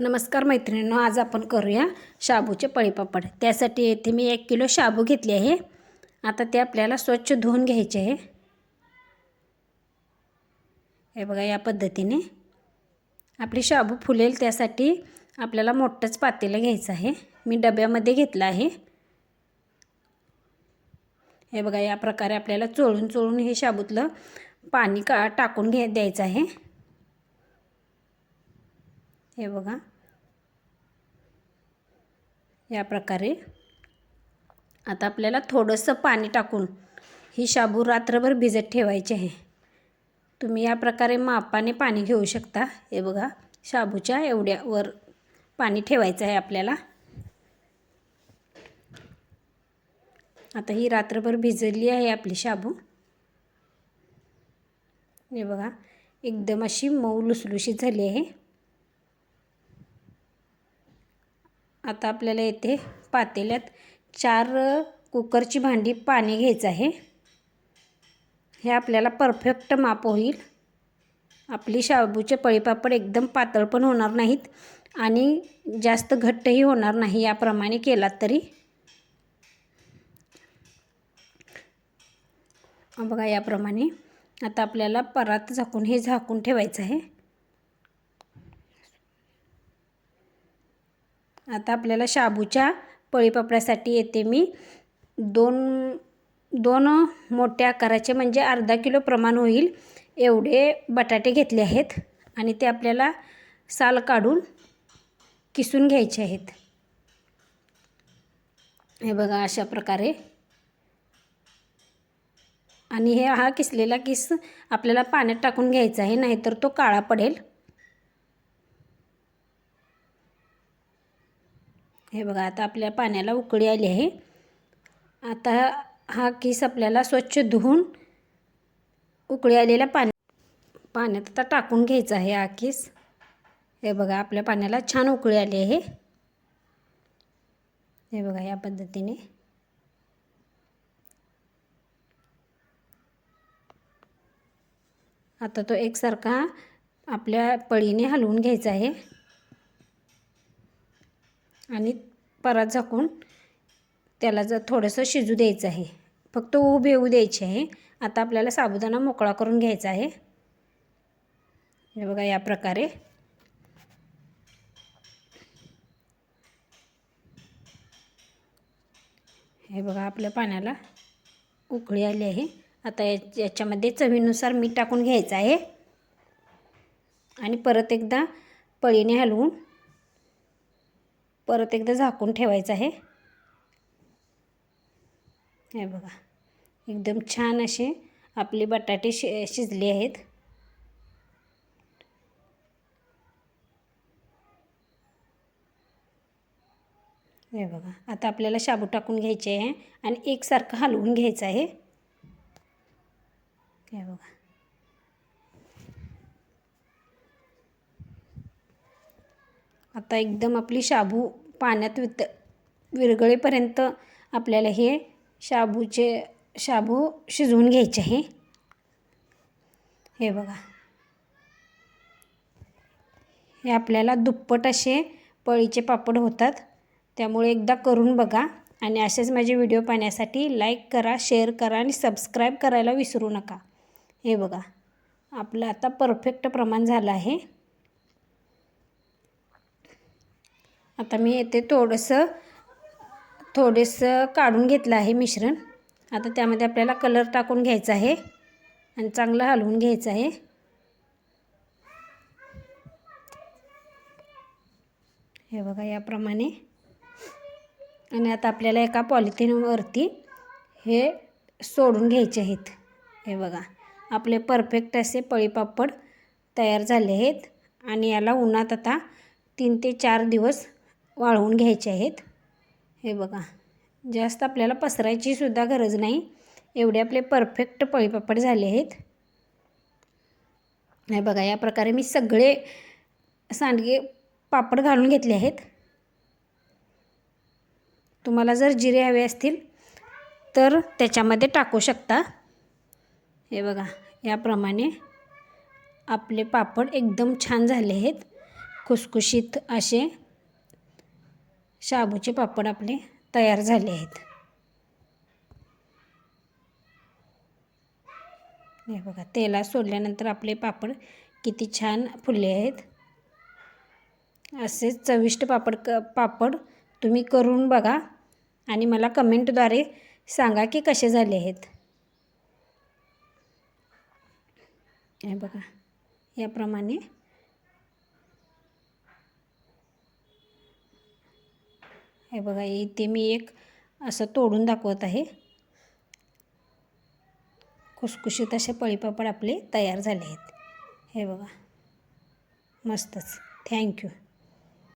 नमस्कार मैत्रिणींनो आज आपण करूया शाबूचे पळीपापड. त्यासाठी येथे मी एक किलो शाबू घेतले आहे. आता ते आपल्याला स्वच्छ धुवून घ्यायचे आहे. हे बघा या पद्धतीने आपली शाबू फुलेल. त्यासाठी आपल्याला मोठंच पातेलं घ्यायचं आहे. मी डब्यामध्ये घेतलं आहे. हे बघा या प्रकारे आपल्याला चोळून चोळून हे शाबूतलं पाणी का टाकून घे द्यायचं आहे. हे बघा. या प्रकारे. आता आपल्याला थोडंसं पाणी टाकून ही शाबू रात्रभर भिजत ठेवायची आहे. तुम्ही या प्रकारे मापाने पाणी घेऊ शकता. हे बघा शाबूच्या एवढ्यावर पाणी ठेवायचं आहे आपल्याला. आता ही रात्रभर भिजली आहे आपली शाबू. हे बघा एकदम अशी मऊ लुसलुशीत झाली आहे. आता आपल्याला येथे पातेल्यात चार कुकरची भांडी पाणी घ्यायचं आहे. हे आपल्याला परफेक्ट माप होईल. आपली शाबूचे पळीपापड एकदम पातळ पण होणार नाहीत आणि जास्त घट्टही होणार नाही याप्रमाणे केलात तरी. बघा याप्रमाणे. आता आपल्याला परात झाकून हे झाकून ठेवायचं आहे. आता आपल्याला शाबूच्या पळीपापड्यासाठी येते मी. दोन दोन मोठ्या आकाराचे म्हणजे अर्धा किलो प्रमाण होईल. एवढे बटाटे घेतले आहेत आणि ते आपल्याला साल काढून किसून घ्यायचे आहेत. हे बघा अशा प्रकारे. आणि हे हा किसलेला किस आपल्याला पाण्यात टाकून घ्यायचा आहे नाहीतर तो काळा पडेल. हे बघा आता आपल्या पाण्याला उकळी आली आहे. आता हा किस आपल्याला स्वच्छ धुवून उकळी आलेल्या पाण्या पाण्यात आता टाकून घ्यायचा आहे हा किस. हे बघा आपल्या पाण्याला छान उकळी आली आहे. हे बघा या पद्धतीने. आता तो एकसारखा आपल्या पळीने हलवून घ्यायचा आहे. आणि परात झाकून त्याला जर थोडंसं शिजू द्यायचं आहे. फक्त ऊब येऊ द्यायची आहे. आता आपल्याला साबुदाणा मोकळा करून घ्यायचा आहे. हे बघा या प्रकारे. हे बघा आपल्या पाण्याला उकळी आली आहे. आता याच्यामध्ये चवीनुसार मीठ टाकून घ्यायचं आहे. आणि परत एकदा पळीने हलवून परत एकदा झाकून ठेवायचं आहे. हे बघा. एकदम छान असे आपले बटाटे शि शिजले आहेत. हे बघा. आता आपल्याला शाबू टाकून घ्यायचे आहे आणि एकसारखं हलवून घ्यायचं आहे. हे बघा. आता एकदम आपली शाबू पाण्यात वित विरगळेपर्यंत आपल्याला हे शाबूचे शाबू शिजवून घ्यायचे आहे. हे बघा. हे आपल्याला दुप्पट असे पळीचे पापड होतात. त्यामुळे एकदा करून बघा आणि असेच माझे व्हिडिओ पाहण्यासाठी लाईक करा शेअर करा आणि सबस्क्राईब करायला विसरू नका. हे बघा. आपलं आता परफेक्ट प्रमाण झालं आहे. आता मी येते थोडंसं थोडंसं काढून घेतलं आहे मिश्रण. आता त्यामध्ये आपल्याला कलर टाकून घ्यायचा आहे आणि चांगलं हलवून घ्यायचं आहे. हे बघा याप्रमाणे. आणि आता आपल्याला एका पॉलिथिनवरती हे सोडून घ्यायचे आहेत. हे बघा आपले परफेक्ट असे पळीपापड तयार झाले आहेत. आणि याला उन्हात आता तीन ते चार दिवस वाळवून घ्यायचे आहेत. हे बघा जास्त आपल्याला पसरायची सुद्धा गरज नाही. एवढे आपले परफेक्ट पळीपापड झाले आहेत. हे बघा या प्रकारे मी सगळे सांडगे पापड घालून घेतले आहेत. तुम्हाला जर जिरे हवे असतील तर त्याच्यामध्ये टाकू शकता. हे बघा याप्रमाणे आपले पापड एकदम छान झाले आहेत. खुसखुशीत असे शाबूचे पापड आपले तयार झाले आहेत. हे बघा तेलात सोडल्यानंतर आपले पापड किती छान फुलले आहेत. असेच चविष्ट पापड क पापड तुम्ही करून बघा आणि मला कमेंटद्वारे सांगा की कसे झाले आहेत. हे बघा याप्रमाणे हे बघा इथे मी एक असं तोडून दाखवत आहे. खुसखुशीत असे पळीपापड आपले तयार झाले आहेत. हे बघा मस्तच. थँक्यू